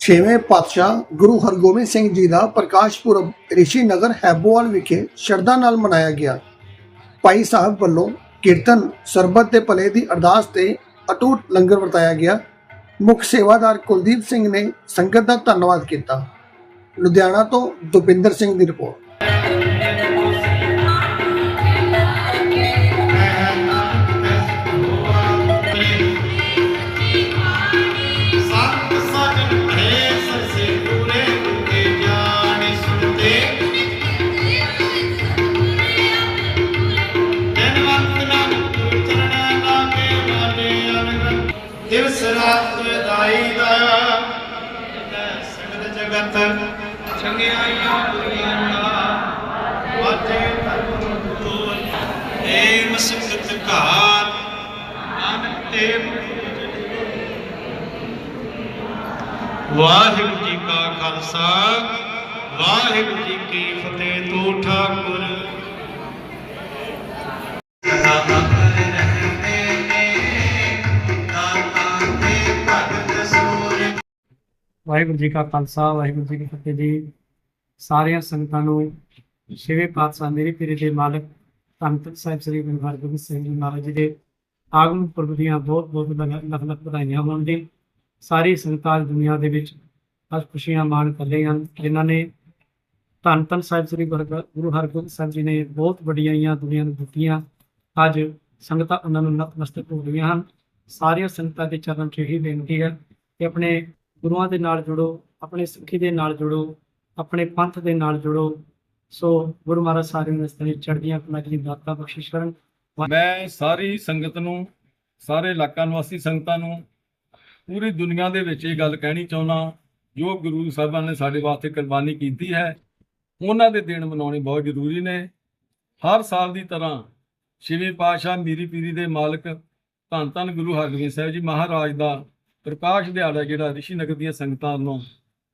ਛੇਵੇਂ ਪਾਤਸ਼ਾਹ ਗੁਰੂ ਹਰਗੋਬਿੰਦ ਸਿੰਘ ਜੀ ਦਾ ਪ੍ਰਕਾਸ਼ ਪੁਰਬ ਰਿਸ਼ੀ ਨਗਰ ਹੈਬੋਵਾਲ ਵਿਖੇ ਸ਼ਰਧਾ ਨਾਲ ਮਨਾਇਆ ਗਿਆ। ਭਾਈ ਸਾਹਿਬ ਵੱਲੋਂ ਕੀਰਤਨ, ਸਰਬਤ ਦੇ ਭਲੇ ਦੀ ਅਰਦਾਸ ਤੇ ਅਟੂਟ ਲੰਗਰ ਵਰਤਾਇਆ ਗਿਆ। ਮੁੱਖ ਸੇਵਾਦਾਰ ਕੁਲਦੀਪ ਸਿੰਘ ਨੇ ਸੰਗਤ ਦਾ ਧੰਨਵਾਦ ਕੀਤਾ। ਲੁਧਿਆਣਾ ਤੋਂ ਦੁਪਿੰਦਰ ਸਿੰਘ ਦੀ ਰਿਪੋਰਟ। ਦਿਵਸ ਰਾਤ ਦਾਈ ਦਾ ਸਗਲ ਜਗਤ ਚੰਗਿਆਈਆਂ ਬੁਰੀਆਂ ਵਾਜੇ ਧਰਮ ਤੋਲ ਏ ਮਸਕਤ ਘਾਰ ਨਾਨਕ ਤੇ ਵਾਹਿਗੁਰੂ ਜੀ ਕਾ ਖਾਲਸਾ। ਵਾਹਿਗੁਰੂ ਜੀ ਕੀ ਫਤਿਹ, ਤੂੰ ਠਾਕੁਰ। ਵਾਹਿਗੁਰੂ ਜੀ ਕਾ ਖਾਲਸਾ, ਵਾਹਿਗੁਰੂ ਜੀ ਕੀ ਫਤਿਹ ਜੀ। ਸਾਰੀਆਂ ਸੰਗਤਾਂ ਨੂੰ ਛੇਵੇਂ ਪਾਤਸ਼ਾਹ ਮੇਰੇ ਪੀਰੇ ਦੇ ਮਾਲਕ ਧੰਨ ਧੰਨ ਸਾਹਿਬ ਸ੍ਰੀ ਗੁਰੂ ਹਰਗੋਬਿੰਦ ਸਿੰਘ ਜੀ ਮਹਾਰਾਜ ਜੀ ਦੇ ਆਗਮਨ ਪੁਰਬ ਦੀਆਂ ਬਹੁਤ ਬਹੁਤ ਲੱਖ ਲੱਖ ਵਧਾਈਆਂ ਹੋਣ ਜੀ। ਸਾਰੀ ਸੰਗਤਾਂ ਅੱਜ ਦੁਨੀਆ ਦੇ ਵਿੱਚ ਅੱਜ ਖੁਸ਼ੀਆਂ ਮਾਣ ਕਰ ਰਹੀਆਂ ਹਨ। ਜਿਨ੍ਹਾਂ ਨੇ ਧੰਨ ਧੰਨ ਸਾਹਿਬ ਸ੍ਰੀ ਗੁਰੂ ਗੁਰੂ ਹਰਗੋਬਿੰਦ ਸਾਹਿਬ ਜੀ ਨੇ ਬਹੁਤ ਵੱਡੀਆਂ ਦੁਨੀਆ ਨੂੰ ਦਿੱਤੀਆਂ। ਅੱਜ ਸੰਗਤਾਂ ਉਹਨਾਂ ਨੂੰ ਨਤਮਸਤਕ ਹੋ ਰਹੀਆਂ ਹਨ। ਸਾਰੀਆਂ ਸੰਗਤਾਂ ਦੇ ਚਰਨ 'ਚ ਇਹੀ ਬੇਨਤੀ ਹੈ ਕਿ ਆਪਣੇ ਗੁਰੂਆਂ ਦੇ ਨਾਲ ਜੁੜੋ, ਆਪਣੇ ਸਿੱਖੀ ਦੇ ਨਾਲ ਜੁੜੋ, ਆਪਣੇ ਪੰਥ ਦੇ ਨਾਲ ਜੁੜੋ। ਸੋ ਗੁਰੂ ਮਹਾਰਾਜ ਸਾਰਿਆਂ ਨੂੰ ਇਸ ਤਰ੍ਹਾਂ ਚੜ੍ਹਦੀਆਂ ਕਲਾ ਦੀ ਦਾਤਾ ਬਖਸ਼ਿਸ਼ ਕਰਨ। ਮੈਂ ਸਾਰੀ ਸੰਗਤ ਨੂੰ, ਸਾਰੇ ਇਲਾਕਾ ਨਿਵਾਸੀ ਸੰਗਤਾਂ ਨੂੰ, ਪੂਰੀ ਦੁਨੀਆ ਦੇ ਵਿੱਚ ਇਹ ਗੱਲ ਕਹਿਣੀ ਚਾਹੁੰਦਾ ਜੋ ਗੁਰੂ ਸਾਹਿਬਾਨ ਨੇ ਸਾਡੇ ਵਾਸਤੇ ਕੁਰਬਾਨੀ ਕੀਤੀ ਹੈ, ਉਹਨਾਂ ਦੇ ਦਿਨ ਮਨਾਉਣੇ ਬਹੁਤ ਜ਼ਰੂਰੀ ਨੇ। ਹਰ ਸਾਲ ਦੀ ਤਰ੍ਹਾਂ ਛੇਵੇਂ ਪਾਤਸ਼ਾਹ ਮੀਰੀ ਪੀਰੀ ਦੇ ਮਾਲਕ ਧੰਨ ਧੰਨ ਗੁਰੂ ਹਰਗੋਬਿੰਦ ਸਾਹਿਬ ਜੀ ਮਹਾਰਾਜ ਦਾ ਪ੍ਰਕਾਸ਼ ਦਿਹਾੜਾ ਜਿਹੜਾ ਰਿਸ਼ੀ ਨਗਰ ਦੀਆਂ ਸੰਗਤਾਂ ਵੱਲੋਂ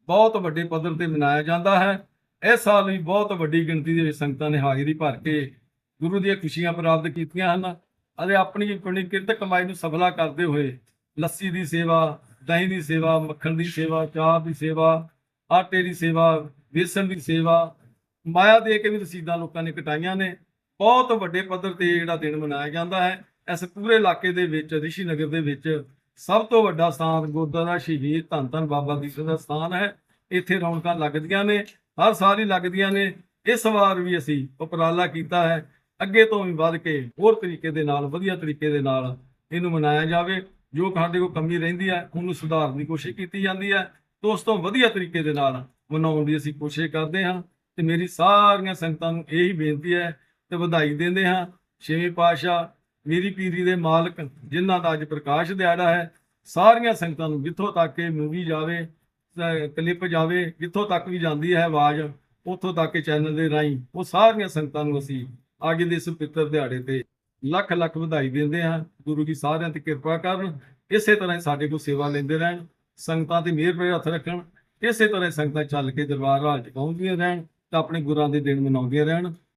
ਬਹੁਤ ਵੱਡੇ ਪੱਧਰ ਤੇ ਮਨਾਇਆ ਜਾਂਦਾ ਹੈ। ਇਸ ਸਾਲ ਵੀ ਬਹੁਤ ਵੱਡੀ ਗਿਣਤੀ ਦੇ ਵਿੱਚ ਸੰਗਤਾਂ ਨੇ ਹਾਜ਼ਰੀ ਭਰ ਕੇ ਗੁਰੂ ਦੀਆਂ ਖੁਸ਼ੀਆਂ ਪ੍ਰਾਪਤ ਕੀਤੀਆਂ ਹਨ ਅਤੇ ਆਪਣੀ ਪੁਣੀ ਕਿਰਤ ਕਮਾਈ ਨੂੰ ਸਫਲਾ ਕਰਦੇ ਹੋਏ ਲੱਸੀ ਦੀ ਸੇਵਾ, ਦਹੀਂ ਦੀ ਸੇਵਾ, ਮੱਖਣ ਦੀ ਸੇਵਾ, ਚਾਹ ਦੀ ਸੇਵਾ, ਆਟੇ ਦੀ ਸੇਵਾ ਬੇਸਣ ਦੀ ਸੇਵਾ, ਮਾਇਆ ਦੇ ਕੇ ਵੀ ਰਸੀਦਾਂ ਲੋਕਾਂ ਨੇ ਕਟਾਈਆਂ ਨੇ। ਬਹੁਤ ਵੱਡੇ ਪੱਧਰ ਤੇ ਜਿਹੜਾ ਦਿਨ ਮਨਾਇਆ ਜਾਂਦਾ ਹੈ। ਇਸ ਪੂਰੇ ਇਲਾਕੇ ਦੇ ਵਿੱਚ, ਰਿਸ਼ੀ ਨਗਰ ਦੇ ਵਿੱਚ ਸਭ ਤੋਂ ਵੱਡਾ ਸਥਾਨ ਗੁਰਦੁਆਰਾ ਸ਼ਹੀਦ ਧੰਨ ਧੰਨ ਬਾਬਾ ਦੀਪ ਦਾ ਸਥਾਨ ਹੈ। ਇੱਥੇ ਰੌਣਕਾਂ ਲੱਗਦੀਆਂ ਨੇ, ਹਰ ਸਾਲ ਹੀ ਲੱਗਦੀਆਂ ਨੇ। ਇਸ ਵਾਰ ਵੀ ਅਸੀਂ ਉਪਰਾਲਾ ਕੀਤਾ ਹੈ। ਅੱਗੇ ਤੋਂ ਵੀ ਵੱਧ ਕੇ ਹੋਰ ਤਰੀਕੇ ਦੇ ਨਾਲ, ਵਧੀਆ ਤਰੀਕੇ ਦੇ ਨਾਲ ਇਹਨੂੰ ਮਨਾਇਆ ਜਾਵੇ। ਜੋ ਸਾਡੇ ਕੋਲ ਕਮੀ ਰਹਿੰਦੀ ਹੈ, ਉਹਨੂੰ ਸੁਧਾਰਨ ਦੀ ਕੋਸ਼ਿਸ਼ ਕੀਤੀ ਜਾਂਦੀ ਹੈ। ਤੋਂ ਉਸ ਤੋਂ ਵਧੀਆ ਤਰੀਕੇ ਦੇ ਨਾਲ ਮਨਾਉਣ ਦੀ ਅਸੀਂ ਕੋਸ਼ਿਸ਼ ਕਰਦੇ ਹਾਂ। ਤੇ ਮੇਰੀ ਸਾਰੀਆਂ ਸੰਗਤਾਂ ਨੂੰ ਇਹੀ ਬੇਨਤੀ ਹੈ ਤੇ ਵਧਾਈ ਦਿੰਦੇ ਹਾਂ। ਛੇਵੇਂ ਪਾਤਸ਼ਾਹ ਮੇਰੀ ਪੀਰੀ ਦੇ ਮਾਲਕ, ਜਿਨ੍ਹਾਂ ਦਾ ਅੱਜ ਪ੍ਰਕਾਸ਼ ਦਿਹਾੜਾ ਹੈ, ਸਾਰੀਆਂ ਸੰਗਤਾਂ ਨੂੰ ਜਿੱਥੋਂ ਤੱਕ ਕਿ ਮੂਵੀ ਜਾਵੇ ਕਲਿੱਪ ਜਾਵੇ, ਜਿੱਥੋਂ ਤੱਕ ਵੀ ਜਾਂਦੀ ਹੈ ਆਵਾਜ਼, ਉੱਥੋਂ ਤੱਕ ਕਿ ਚੈਨਲ ਦੇ ਰਾਹੀਂ ਉਹ ਸਾਰੀਆਂ ਸੰਗਤਾਂ ਨੂੰ ਅਸੀਂ ਅੱਜ ਦੇ ਇਸ ਪਵਿੱਤਰ ਦਿਹਾੜੇ ਤੇ ਲੱਖ ਲੱਖ ਵਧਾਈ ਦਿੰਦੇ ਹਾਂ। ਗੁਰੂ ਜੀ ਸਾਰਿਆਂ ਤੇ ਕਿਰਪਾ ਕਰਨ, ਇਸੇ ਤਰ੍ਹਾਂ ਹੀ ਸਾਡੇ ਕੋਲ ਸੇਵਾ ਲੈਂਦੇ ਰਹਿਣ, ਸੰਗਤਾਂ ਤੇ ਮਿਹਰ ਭਰੇ ਹੱਥ ਰੱਖਣ, ਇਸੇ ਤਰ੍ਹਾਂ ਸੰਗਤਾਂ ਚੱਲ ਕੇ ਦਰਬਾਰ ਹਾਲ ਚ ਪਹੁੰਚਦੀਆਂ ਰਹਿਣ ਤਾਂ ਆਪਣੇ ਗੁਰਾਂ ਦੇ ਦਿਨ ਮਨਾਉਂਦੀਆਂ ਰਹਿਣ।